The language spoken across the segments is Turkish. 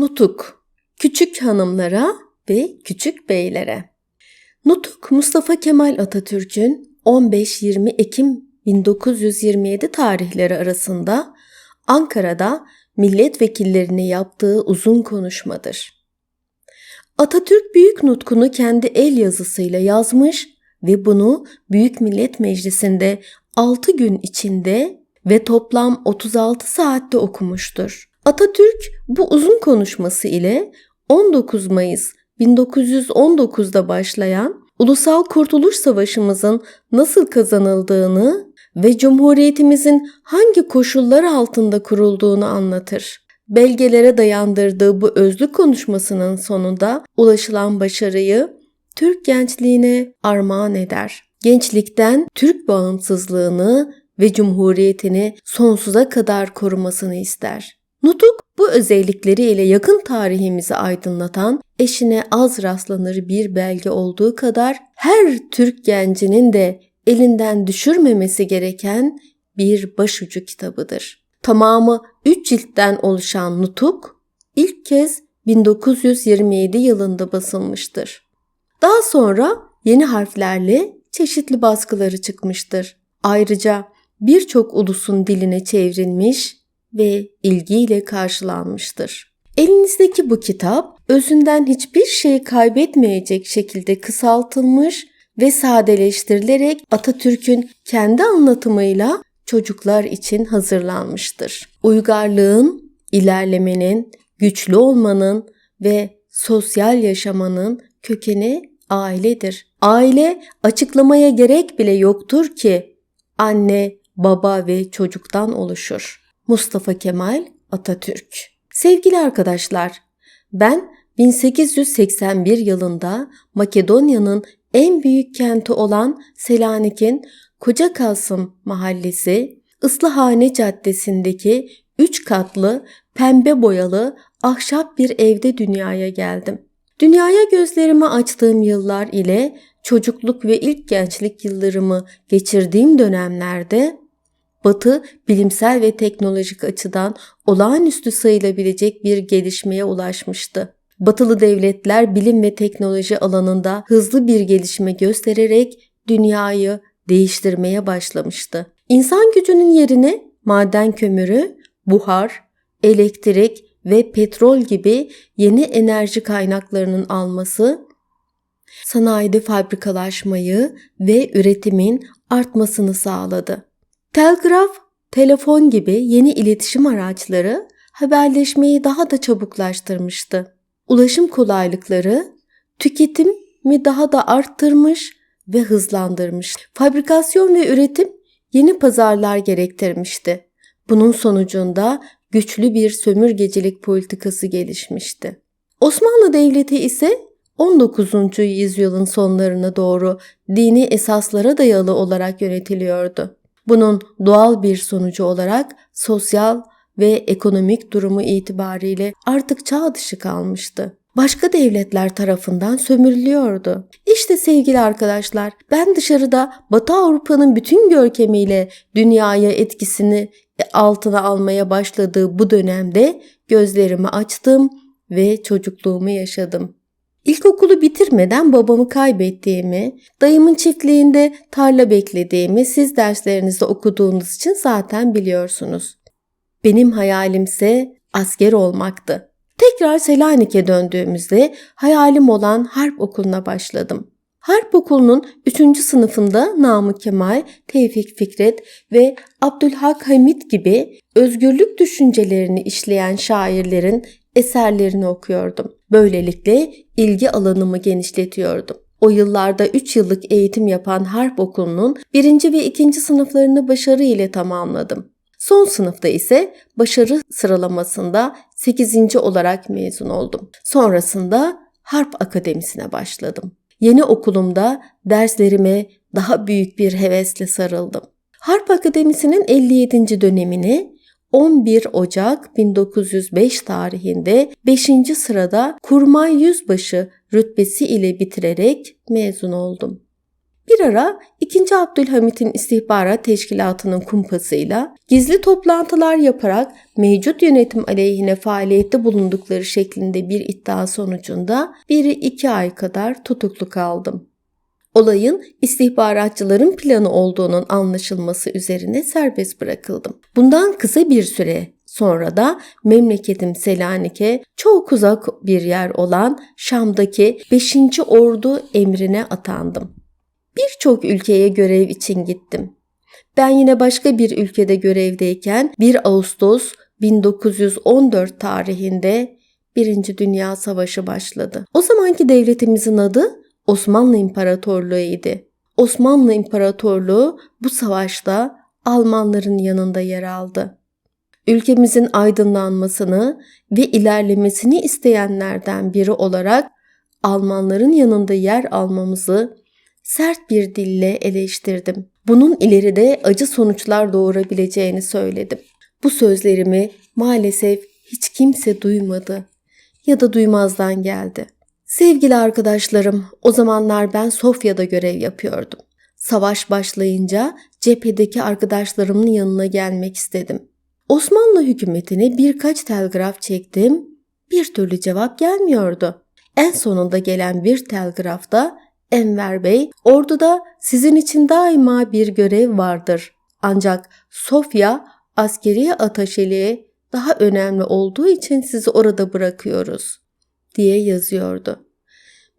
Nutuk Küçük hanımlara ve küçük beylere Nutuk Mustafa Kemal Atatürk'ün 15-20 Ekim 1927 tarihleri arasında Ankara'da milletvekillerine yaptığı uzun konuşmadır. Atatürk büyük nutkunu kendi el yazısıyla yazmış ve bunu Büyük Millet Meclisi'nde 6 gün içinde ve toplam 36 saatte okumuştur. Atatürk bu uzun konuşması ile 19 Mayıs 1919'da başlayan Ulusal Kurtuluş Savaşımızın nasıl kazanıldığını ve Cumhuriyetimizin hangi koşullar altında kurulduğunu anlatır. Belgelere dayandırdığı bu özlü konuşmasının sonunda ulaşılan başarıyı Türk gençliğine armağan eder. Gençlikten Türk bağımsızlığını ve cumhuriyetini sonsuza kadar korumasını ister. Nutuk bu özellikleriyle yakın tarihimizi aydınlatan, eşine az rastlanır bir belge olduğu kadar her Türk gencinin de elinden düşürmemesi gereken bir başucu kitabıdır. Tamamı 3 ciltten oluşan Nutuk ilk kez 1927 yılında basılmıştır. Daha sonra yeni harflerle çeşitli baskıları çıkmıştır. Ayrıca birçok ulusun diline çevrilmiş ve ilgiyle karşılanmıştır. Elinizdeki bu kitap özünden hiçbir şey kaybetmeyecek şekilde kısaltılmış ve sadeleştirilerek Atatürk'ün kendi anlatımıyla çocuklar için hazırlanmıştır. Uygarlığın, ilerlemenin, güçlü olmanın ve sosyal yaşamanın kökeni ailedir. Aile açıklamaya gerek bile yoktur ki anne, baba ve çocuktan oluşur. Mustafa Kemal Atatürk. Sevgili arkadaşlar, ben 1881 yılında Makedonya'nın en büyük kenti olan Selanik'in Koca Kasım mahallesi Islahane Caddesi'ndeki 3 katlı pembe boyalı ahşap bir evde dünyaya geldim. Dünyaya gözlerimi açtığım yıllar ile çocukluk ve ilk gençlik yıllarımı geçirdiğim dönemlerde Batı bilimsel ve teknolojik açıdan olağanüstü sayılabilecek bir gelişmeye ulaşmıştı. Batılı devletler bilim ve teknoloji alanında hızlı bir gelişme göstererek dünyayı değiştirmeye başlamıştı. İnsan gücünün yerine maden kömürü, buhar, elektrik ve petrol gibi yeni enerji kaynaklarının alması sanayide fabrikalaşmayı ve üretimin artmasını sağladı. Telgraf, telefon gibi yeni iletişim araçları haberleşmeyi daha da çabuklaştırmıştı. Ulaşım kolaylıkları tüketimi daha da arttırmış ve hızlandırmış. Fabrikasyon ve üretim yeni pazarlar gerektirmişti. Bunun sonucunda güçlü bir sömürgecilik politikası gelişmişti. Osmanlı Devleti ise 19. yüzyılın sonlarına doğru dini esaslara dayalı olarak yönetiliyordu. Bunun doğal bir sonucu olarak sosyal ve ekonomik durumu itibariyle artık çağ dışı kalmıştı. Başka devletler tarafından sömürülüyordu. İşte sevgili arkadaşlar, ben dışarıda Batı Avrupa'nın bütün görkemiyle dünyaya etkisini altına almaya başladığı bu dönemde gözlerimi açtım ve çocukluğumu yaşadım. İlkokulu bitirmeden babamı kaybettiğimi, dayımın çiftliğinde tarla beklediğimi siz derslerinizde okuduğunuz için zaten biliyorsunuz. Benim hayalimse asker olmaktı. Tekrar Selanik'e döndüğümüzde hayalim olan harp okuluna başladım. Harp okulunun 3. sınıfında Namık Kemal, Tevfik Fikret ve Abdülhak Hamit gibi özgürlük düşüncelerini işleyen şairlerin eserlerini okuyordum. Böylelikle ilgi alanımı genişletiyordum. O yıllarda 3 yıllık eğitim yapan harp okulunun 1. ve 2. sınıflarını başarı ile tamamladım. Son sınıfta ise başarı sıralamasında 8. olarak mezun oldum. Sonrasında Harp Akademisi'ne başladım. Yeni okulumda derslerime daha büyük bir hevesle sarıldım. Harp Akademisi'nin 57. dönemini 11 Ocak 1905 tarihinde 5. sırada Kurmay Yüzbaşı rütbesi ile bitirerek mezun oldum. Bir ara 2. Abdülhamit'in istihbarat teşkilatının kumpasıyla gizli toplantılar yaparak mevcut yönetim aleyhine faaliyette bulundukları şeklinde bir iddia sonucunda biri iki ay kadar tutuklu kaldım. Olayın istihbaratçıların planı olduğunun anlaşılması üzerine serbest bırakıldım. Bundan kısa bir süre sonra da memleketim Selanik'e çok uzak bir yer olan Şam'daki 5. Ordu emrine atandım. Birçok ülkeye görev için gittim. Ben yine başka bir ülkede görevdeyken 1 Ağustos 1914 tarihinde Birinci Dünya Savaşı başladı. O zamanki devletimizin adı Osmanlı İmparatorluğu idi. Osmanlı İmparatorluğu bu savaşta Almanların yanında yer aldı. Ülkemizin aydınlanmasını ve ilerlemesini isteyenlerden biri olarak Almanların yanında yer almamızı sert bir dille eleştirdim. Bunun ileride acı sonuçlar doğurabileceğini söyledim. Bu sözlerimi maalesef hiç kimse duymadı ya da duymazdan geldi. Sevgili arkadaşlarım, o zamanlar ben Sofya'da görev yapıyordum. Savaş başlayınca cephedeki arkadaşlarımın yanına gelmek istedim. Osmanlı hükümetine birkaç telgraf çektim. Bir türlü cevap gelmiyordu. En sonunda gelen bir telgrafta Enver Bey, orduda sizin için daima bir görev vardır. Ancak Sofya askeri ataşeliğe daha önemli olduğu için sizi orada bırakıyoruz diye yazıyordu.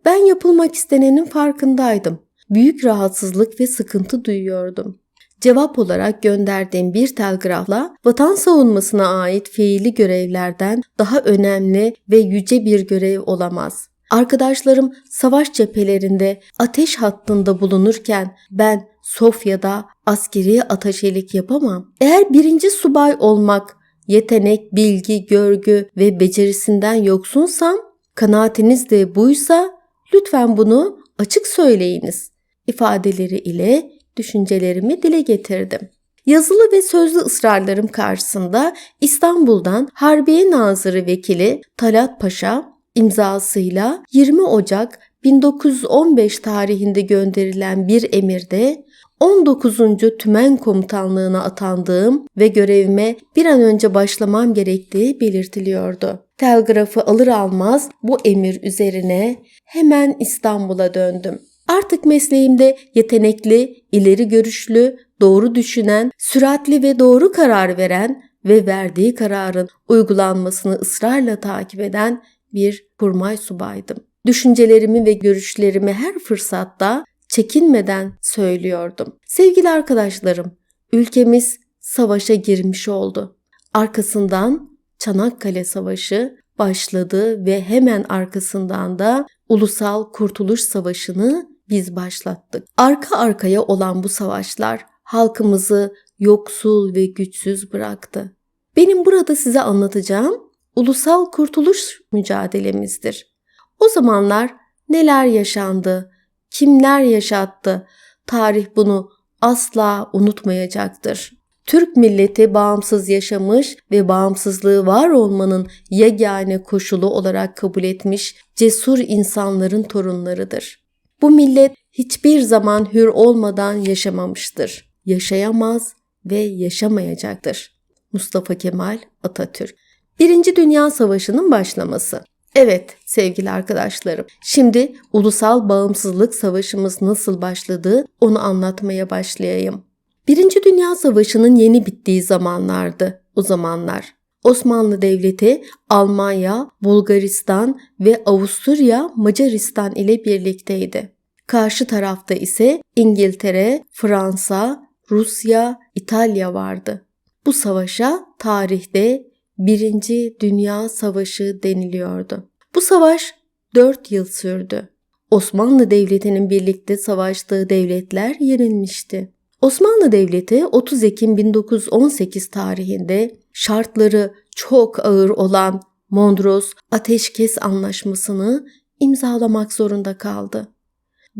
Ben yapılmak istenenin farkındaydım. Büyük rahatsızlık ve sıkıntı duyuyordum. Cevap olarak gönderdiğim bir telgrafla vatan savunmasına ait fiili görevlerden daha önemli ve yüce bir görev olamaz. Arkadaşlarım savaş cephelerinde ateş hattında bulunurken ben Sofya'da askeri ataşelik yapamam. Eğer birinci subay olmak yetenek, bilgi, görgü ve becerisinden yoksunsam, kanaatiniz de buysa lütfen bunu açık söyleyiniz ifadeleri ile düşüncelerimi dile getirdim. Yazılı ve sözlü ısrarlarım karşısında İstanbul'dan Harbiye Nazırı Vekili Talat Paşa imzasıyla 20 Ocak 1915 tarihinde gönderilen bir emirde 19. Tümen Komutanlığına atandığım ve görevime bir an önce başlamam gerektiği belirtiliyordu. Telgrafı alır almaz bu emir üzerine hemen İstanbul'a döndüm. Artık mesleğimde yetenekli, ileri görüşlü, doğru düşünen, süratli ve doğru karar veren ve verdiği kararın uygulanmasını ısrarla takip eden bir kurmay subaydım. Düşüncelerimi ve görüşlerimi her fırsatta çekinmeden söylüyordum. Sevgili arkadaşlarım, ülkemiz savaşa girmiş oldu. Arkasından Çanakkale Savaşı başladı ve hemen arkasından da Ulusal Kurtuluş Savaşı'nı biz başlattık. Arka arkaya olan bu savaşlar halkımızı yoksul ve güçsüz bıraktı. Benim burada size anlatacağım ulusal kurtuluş mücadelemizdir. O zamanlar neler yaşandı, kimler yaşattı, tarih bunu asla unutmayacaktır. Türk milleti bağımsız yaşamış ve bağımsızlığı var olmanın yegane koşulu olarak kabul etmiş cesur insanların torunlarıdır. Bu millet hiçbir zaman hür olmadan yaşamamıştır. Yaşayamaz ve yaşamayacaktır. Mustafa Kemal Atatürk Birinci Dünya Savaşı'nın başlaması. Evet sevgili arkadaşlarım. Şimdi ulusal bağımsızlık savaşımız nasıl başladı onu anlatmaya başlayayım. Birinci Dünya Savaşı'nın yeni bittiği zamanlardı o zamanlar. Osmanlı Devleti Almanya, Bulgaristan ve Avusturya Macaristan ile birlikteydi. Karşı tarafta ise İngiltere, Fransa, Rusya, İtalya vardı. Bu savaşa tarihte Birinci Dünya Savaşı deniliyordu. Bu savaş 4 yıl sürdü. Osmanlı Devleti'nin birlikte savaştığı devletler yenilmişti. Osmanlı Devleti 30 Ekim 1918 tarihinde şartları çok ağır olan Mondros Ateşkes Anlaşması'nı imzalamak zorunda kaldı.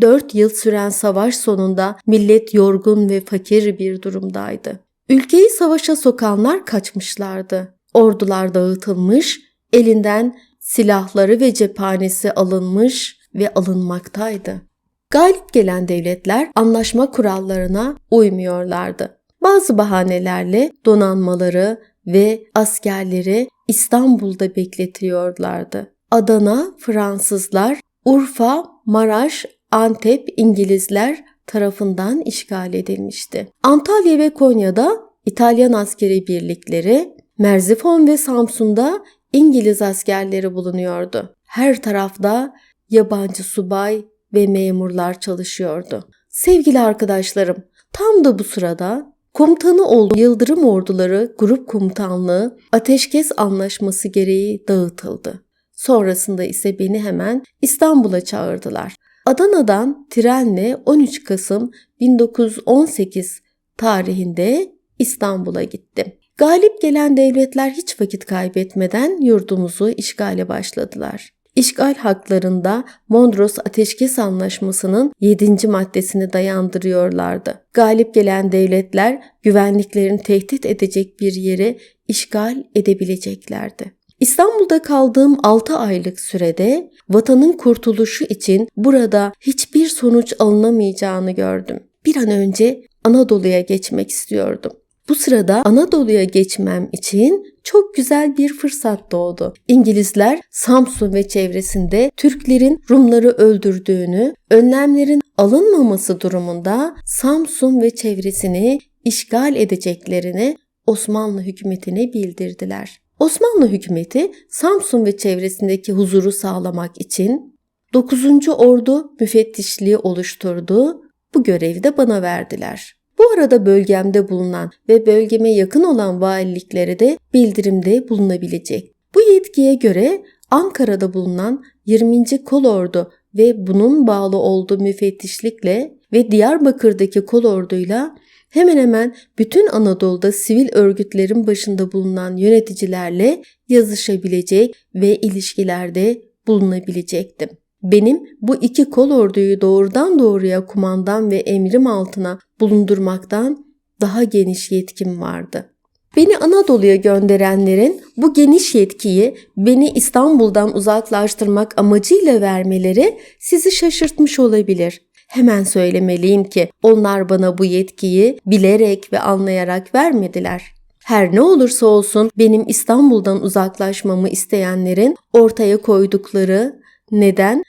4 yıl süren savaş sonunda millet yorgun ve fakir bir durumdaydı. Ülkeyi savaşa sokanlar kaçmışlardı. Ordular dağıtılmış, elinden silahları ve cephanesi alınmış ve alınmaktaydı. Galip gelen devletler anlaşma kurallarına uymuyorlardı. Bazı bahanelerle donanmaları ve askerleri İstanbul'da bekletiyorlardı. Adana Fransızlar, Urfa, Maraş, Antep İngilizler tarafından işgal edilmişti. Antalya ve Konya'da İtalyan askeri birlikleri, Merzifon ve Samsun'da İngiliz askerleri bulunuyordu. Her tarafta yabancı subay ve memurlar çalışıyordu. Sevgili arkadaşlarım, tam da bu sırada komutanı olduğu Yıldırım Orduları Grup Komutanlığı Ateşkes Anlaşması gereği dağıtıldı. Sonrasında ise beni hemen İstanbul'a çağırdılar. Adana'dan trenle 13 Kasım 1918 tarihinde İstanbul'a gittim. Galip gelen devletler hiç vakit kaybetmeden yurdumuzu işgale başladılar. İşgal haklarında Mondros Ateşkes Anlaşması'nın 7. maddesini dayandırıyorlardı. Galip gelen devletler güvenliklerini tehdit edecek bir yeri işgal edebileceklerdi. İstanbul'da kaldığım 6 aylık sürede vatanın kurtuluşu için burada hiçbir sonuç alınamayacağını gördüm. Bir an önce Anadolu'ya geçmek istiyordum. Bu sırada Anadolu'ya geçmem için çok güzel bir fırsat doğdu. İngilizler Samsun ve çevresinde Türklerin Rumları öldürdüğünü, önlemlerin alınmaması durumunda Samsun ve çevresini işgal edeceklerini Osmanlı hükümetine bildirdiler. Osmanlı hükümeti Samsun ve çevresindeki huzuru sağlamak için 9. Ordu müfettişliği oluşturdu. Bu görevi de bana verdiler. Bu arada bölgemde bulunan ve bölgeme yakın olan valiliklere de bildirimde bulunabilecek. Bu yetkiye göre Ankara'da bulunan 20. Kolordu ve bunun bağlı olduğu müfettişlikle ve Diyarbakır'daki kolorduyla hemen hemen bütün Anadolu'da sivil örgütlerin başında bulunan yöneticilerle yazışabilecek ve ilişkilerde bulunabilecektim. Benim bu iki kol orduyu doğrudan doğruya kumandan ve emrim altına bulundurmaktan daha geniş yetkim vardı. Beni Anadolu'ya gönderenlerin bu geniş yetkiyi beni İstanbul'dan uzaklaştırmak amacıyla vermeleri sizi şaşırtmış olabilir. Hemen söylemeliyim ki onlar bana bu yetkiyi bilerek ve anlayarak vermediler. Her ne olursa olsun benim İstanbul'dan uzaklaşmamı isteyenlerin ortaya koydukları neden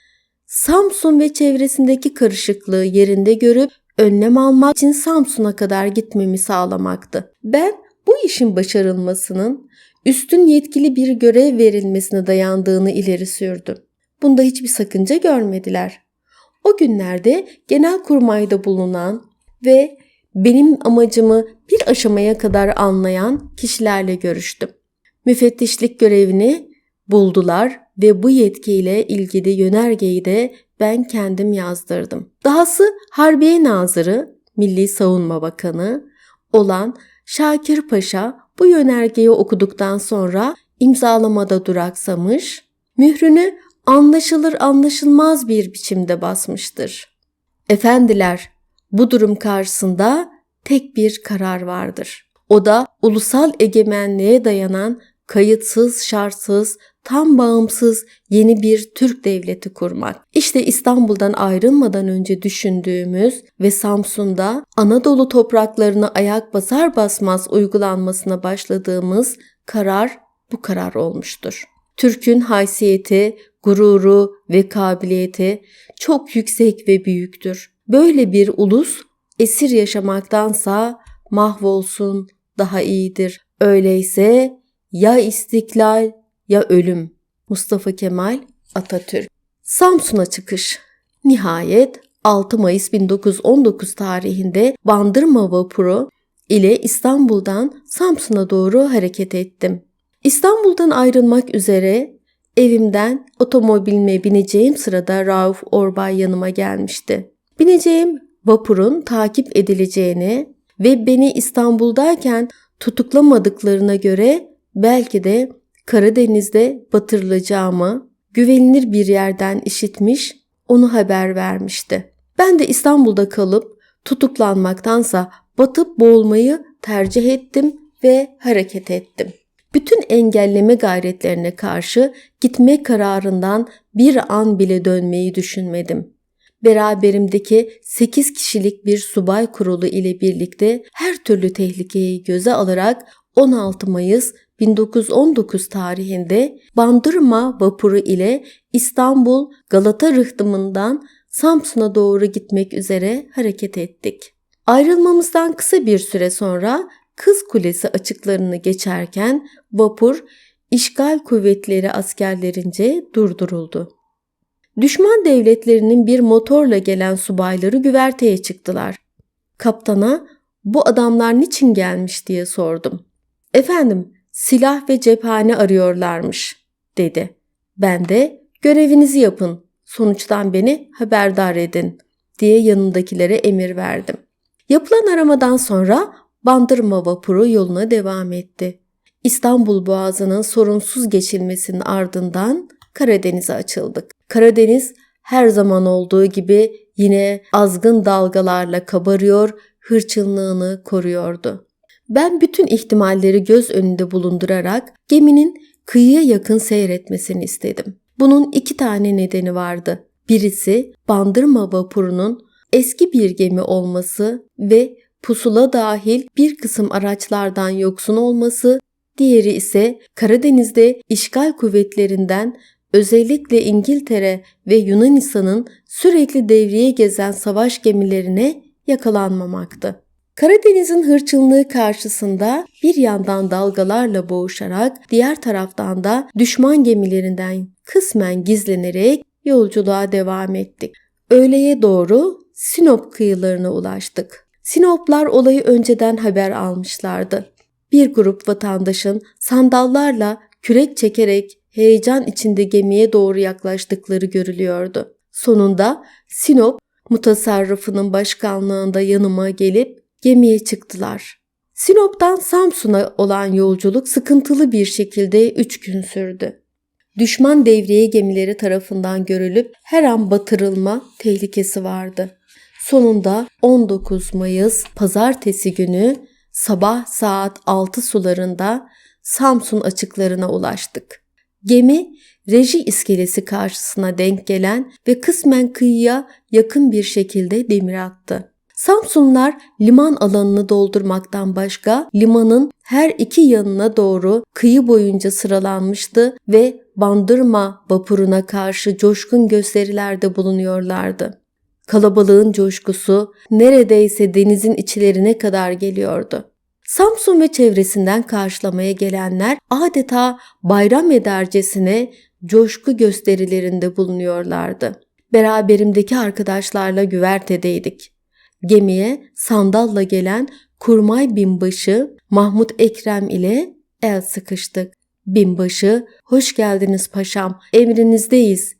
Samsun ve çevresindeki karışıklığı yerinde görüp önlem almak için Samsun'a kadar gitmemi sağlamaktı. Ben bu işin başarılmasının üstün yetkili bir görev verilmesine dayandığını ileri sürdüm. Bunda hiçbir sakınca görmediler. O günlerde genel kurmayda bulunan ve benim amacımı bir aşamaya kadar anlayan kişilerle görüştüm. Müfettişlik görevini buldular ve bu yetkiyle ilgili yönergeyi de ben kendim yazdırdım. Dahası Harbiye Nazırı, Milli Savunma Bakanı olan Şakir Paşa bu yönergeyi okuduktan sonra imzalamada duraksamış, mührünü anlaşılır anlaşılmaz bir biçimde basmıştır. Efendiler, bu durum karşısında tek bir karar vardır. O da ulusal egemenliğe dayanan kayıtsız, şartsız, tam bağımsız yeni bir Türk devleti kurmak. İşte İstanbul'dan ayrılmadan önce düşündüğümüz ve Samsun'da Anadolu topraklarına ayak basar basmaz uygulanmasına başladığımız karar bu karar olmuştur. Türk'ün haysiyeti, gururu ve kabiliyeti çok yüksek ve büyüktür. Böyle bir ulus esir yaşamaktansa mahvolsun daha iyidir. Öyleyse ya istiklal ya ölüm. Mustafa Kemal Atatürk. Samsun'a çıkış. Nihayet 6 Mayıs 1919 tarihinde Bandırma vapuru ile İstanbul'dan Samsun'a doğru hareket ettim. İstanbul'dan ayrılmak üzere evimden otomobilime bineceğim sırada Rauf Orbay yanıma gelmişti. Bineceğim vapurun takip edileceğini ve beni İstanbul'dayken tutuklamadıklarına göre belki de Karadeniz'de batırılacağımı güvenilir bir yerden işitmiş, onu haber vermişti. Ben de İstanbul'da kalıp tutuklanmaktansa batıp boğulmayı tercih ettim ve hareket ettim. Bütün engelleme gayretlerine karşı gitme kararından bir an bile dönmeyi düşünmedim. beraberimdeki 8 kişilik bir subay kurulu ile birlikte her türlü tehlikeyi göze alarak 16 Mayıs 1919 tarihinde Bandırma vapuru ile İstanbul Galata rıhtımından Samsun'a doğru gitmek üzere hareket ettik. Ayrılmamızdan kısa bir süre sonra Kız Kulesi açıklarını geçerken vapur işgal kuvvetleri askerlerince durduruldu. Düşman devletlerinin bir motorla gelen subayları güverteye çıktılar. Kaptana bu adamlar niçin gelmiş diye sordum. Efendim silah ve cephane arıyorlarmış dedi. Ben de görevinizi yapın sonuçtan beni haberdar edin diye yanındakilere emir verdim. Yapılan aramadan sonra Bandırma vapuru yoluna devam etti. İstanbul Boğazı'nın sorunsuz geçilmesinin ardından Karadeniz'e açıldık. Karadeniz her zaman olduğu gibi yine azgın dalgalarla kabarıyor, hırçınlığını koruyordu. Ben bütün ihtimalleri göz önünde bulundurarak geminin kıyıya yakın seyretmesini istedim. Bunun iki tane nedeni vardı. Birisi Bandırma vapurunun eski bir gemi olması ve pusula dahil bir kısım araçlardan yoksun olması, diğeri ise Karadeniz'de işgal kuvvetlerinden özellikle İngiltere ve Yunanistan'ın sürekli devriye gezen savaş gemilerine yakalanmamaktı. Karadeniz'in hırçınlığı karşısında bir yandan dalgalarla boğuşarak diğer taraftan da düşman gemilerinden kısmen gizlenerek yolculuğa devam ettik. Öğleye doğru Sinop kıyılarına ulaştık. Sinoplar olayı önceden haber almışlardı. Bir grup vatandaşın sandallarla kürek çekerek heyecan içinde gemiye doğru yaklaştıkları görülüyordu. Sonunda Sinop mutasarrıfının başkanlığında yanıma gelip gemiye çıktılar. Sinop'tan Samsun'a olan yolculuk sıkıntılı bir şekilde 3 gün sürdü. Düşman devriye gemileri tarafından görülüp her an batırılma tehlikesi vardı. Sonunda 19 Mayıs pazartesi günü sabah saat 6 sularında Samsun açıklarına ulaştık. Gemi reji iskelesi karşısına denk gelen ve kısmen kıyıya yakın bir şekilde demir attı. Samsunlar liman alanını doldurmaktan başka limanın her iki yanına doğru kıyı boyunca sıralanmıştı ve bandırma vapuruna karşı coşkun gösterilerde bulunuyorlardı. Kalabalığın coşkusu neredeyse denizin içlerine kadar geliyordu. Samsun ve çevresinden karşılamaya gelenler adeta bayram edercesine coşku gösterilerinde bulunuyorlardı. Beraberimdeki arkadaşlarla güvertedeydik. Gemiye sandalla gelen kurmay binbaşı Mahmut Ekrem ile el sıkıştık. Binbaşı, hoş geldiniz paşam, emrinizdeyiz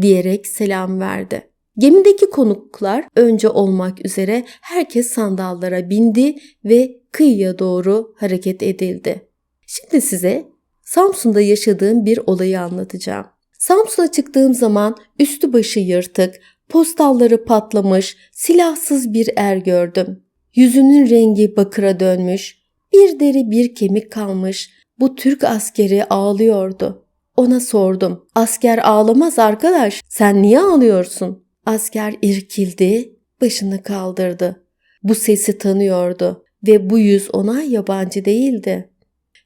diyerek selam verdi. Gemideki konuklar önce olmak üzere herkes sandallara bindi ve kıyıya doğru hareket edildi. Şimdi size Samsun'da yaşadığım bir olayı anlatacağım. Samsun'a çıktığım zaman üstü başı yırtık, postalları patlamış, silahsız bir er gördüm. Yüzünün rengi bakıra dönmüş, bir deri bir kemik kalmış. Bu Türk askeri ağlıyordu. Ona sordum. Asker ağlamaz arkadaş. Sen niye ağlıyorsun? Asker irkildi, başını kaldırdı. Bu sesi tanıyordu ve bu yüz ona yabancı değildi.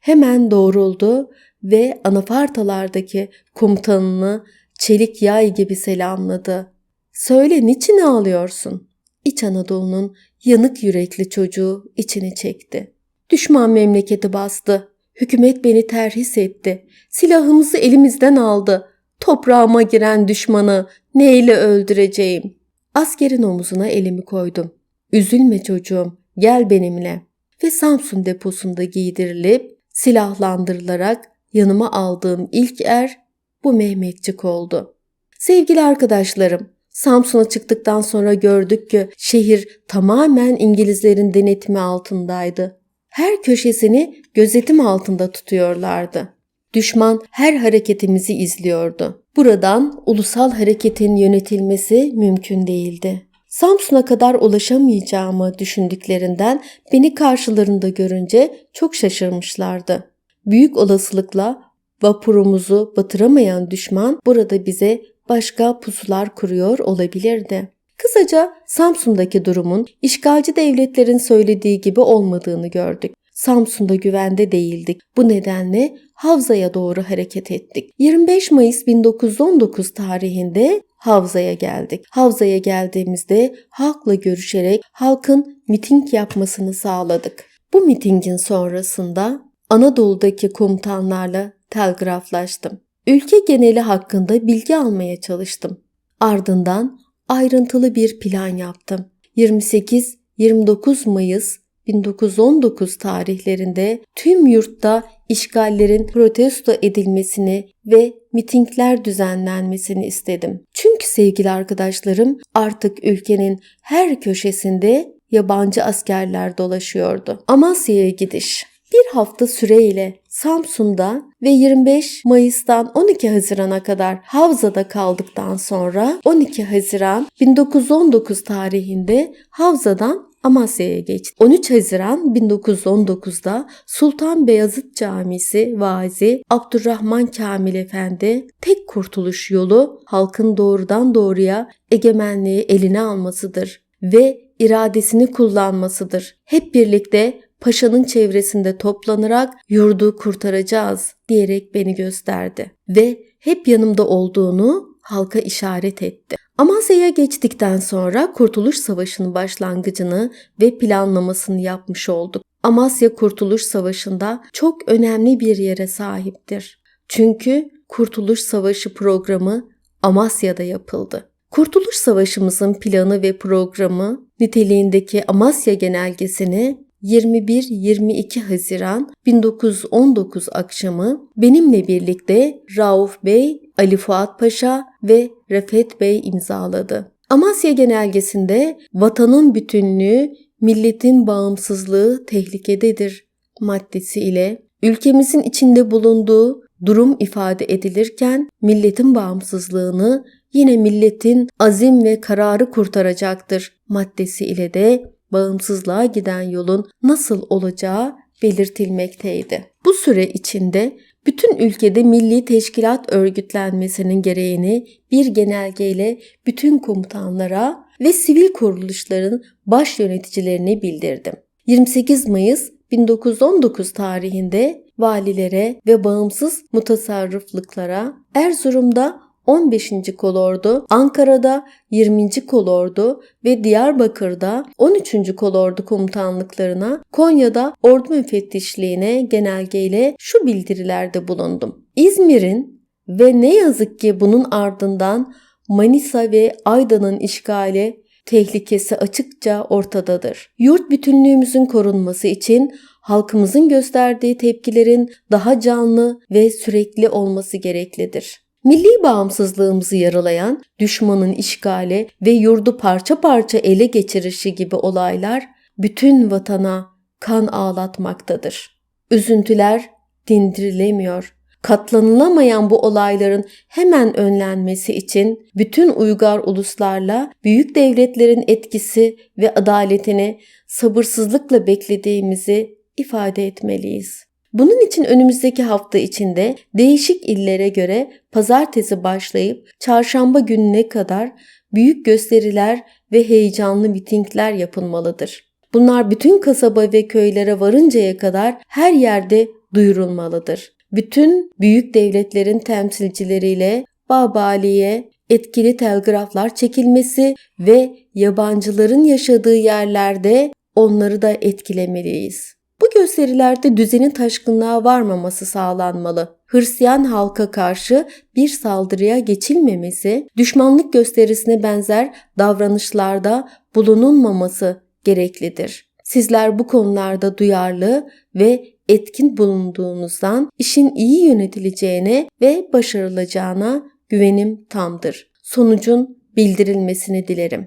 Hemen doğruldu ve anafartalardaki komutanını çelik yay gibi selamladı. Söyle niçin ağlıyorsun? İç Anadolu'nun yanık yürekli çocuğu içini çekti. Düşman memleketi bastı. Hükümet beni terhis etti. Silahımızı elimizden aldı. Toprağıma giren düşmanı neyle öldüreceğim? Askerin omuzuna elimi koydum. Üzülme çocuğum, gel benimle. Ve Samsun deposunda giydirilip silahlandırılarak yanıma aldığım ilk er bu Mehmetçik oldu. Sevgili arkadaşlarım, Samsun'a çıktıktan sonra gördük ki şehir tamamen İngilizlerin denetimi altındaydı. Her köşesini gözetim altında tutuyorlardı. Düşman her hareketimizi izliyordu. Buradan ulusal hareketin yönetilmesi mümkün değildi. Samsun'a kadar ulaşamayacağımı düşündüklerinden beni karşılarında görünce çok şaşırmışlardı. Büyük olasılıkla vapurumuzu batıramayan düşman burada bize başka pusular kuruyor olabilirdi. Kısaca Samsun'daki durumun işgalci devletlerin söylediği gibi olmadığını gördük. Samsun'da güvende değildik. Bu nedenle Havza'ya doğru hareket ettik. 25 Mayıs 1919 tarihinde Havza'ya geldik. Havza'ya geldiğimizde halkla görüşerek halkın miting yapmasını sağladık. Bu mitingin sonrasında Anadolu'daki komutanlarla telgraflaştım. Ülke geneli hakkında bilgi almaya çalıştım. Ardından ayrıntılı bir plan yaptım. 28-29 Mayıs 1919 tarihlerinde tüm yurtta işgallerin protesto edilmesini ve mitingler düzenlenmesini istedim. Çünkü sevgili arkadaşlarım artık ülkenin her köşesinde yabancı askerler dolaşıyordu. Amasya'ya gidiş bir hafta süreyle Samsun'da ve 25 Mayıs'tan 12 Haziran'a kadar Havza'da kaldıktan sonra 12 Haziran 1919 tarihinde Havza'dan Amasya'ya geçti. 13 Haziran 1919'da Sultan Beyazıt Camisi Vazi Abdurrahman Kamil Efendi tek kurtuluş yolu halkın doğrudan doğruya egemenliği eline almasıdır ve iradesini kullanmasıdır. Hep birlikte paşanın çevresinde toplanarak yurdu kurtaracağız diyerek beni gösterdi ve hep yanımda olduğunu halka işaret etti. Amasya'ya geçtikten sonra Kurtuluş Savaşı'nın başlangıcını ve planlamasını yapmış olduk. Amasya Kurtuluş Savaşı'nda çok önemli bir yere sahiptir. Çünkü Kurtuluş Savaşı programı Amasya'da yapıldı. Kurtuluş Savaşımızın planı ve programı niteliğindeki Amasya Genelgesini 21-22 Haziran 1919 akşamı benimle birlikte Rauf Bey, Ali Fuat Paşa ve Refet Bey imzaladı. Amasya Genelgesi'nde vatanın bütünlüğü, milletin bağımsızlığı tehlikededir maddesi ile ülkemizin içinde bulunduğu durum ifade edilirken milletin bağımsızlığını yine milletin azim ve kararı kurtaracaktır maddesi ile de bağımsızlığa giden yolun nasıl olacağı belirtilmekteydi. Bu süre içinde bütün ülkede milli teşkilat örgütlenmesinin gereğini bir genelgeyle bütün komutanlara ve sivil kuruluşların baş yöneticilerine bildirdim. 28 Mayıs 1919 tarihinde valilere ve bağımsız mutasarrıflıklara Erzurum'da 15. kolordu, Ankara'da 20. kolordu ve Diyarbakır'da 13. kolordu komutanlıklarına, Konya'da ordu müfettişliğine genelgeyle şu bildirilerde bulundum. İzmir'in ve ne yazık ki bunun ardından Manisa ve Aydın'ın işgali tehlikesi açıkça ortadadır. Yurt bütünlüğümüzün korunması için halkımızın gösterdiği tepkilerin daha canlı ve sürekli olması gereklidir. Milli bağımsızlığımızı yaralayan düşmanın işgali ve yurdu parça parça ele geçirişi gibi olaylar bütün vatana kan ağlatmaktadır. Üzüntüler dindirilemiyor. Katlanılamayan bu olayların hemen önlenmesi için bütün uygar uluslarla büyük devletlerin etkisi ve adaletini sabırsızlıkla beklediğimizi ifade etmeliyiz. Bunun için önümüzdeki hafta içinde değişik illere göre pazartesi başlayıp çarşamba gününe kadar büyük gösteriler ve heyecanlı mitingler yapılmalıdır. Bunlar bütün kasaba ve köylere varıncaya kadar her yerde duyurulmalıdır. Bütün büyük devletlerin temsilcileriyle Babali'ye etkili telgraflar çekilmesi ve yabancıların yaşadığı yerlerde onları da etkilemeliyiz. Bu gösterilerde düzenin taşkınlığa varmaması sağlanmalı. Hristiyan halka karşı bir saldırıya geçilmemesi, düşmanlık gösterisine benzer davranışlarda bulunulmaması gereklidir. Sizler bu konularda duyarlı ve etkin bulunduğunuzdan işin iyi yönetileceğine ve başarılacağına güvenim tamdır. Sonucun bildirilmesini dilerim.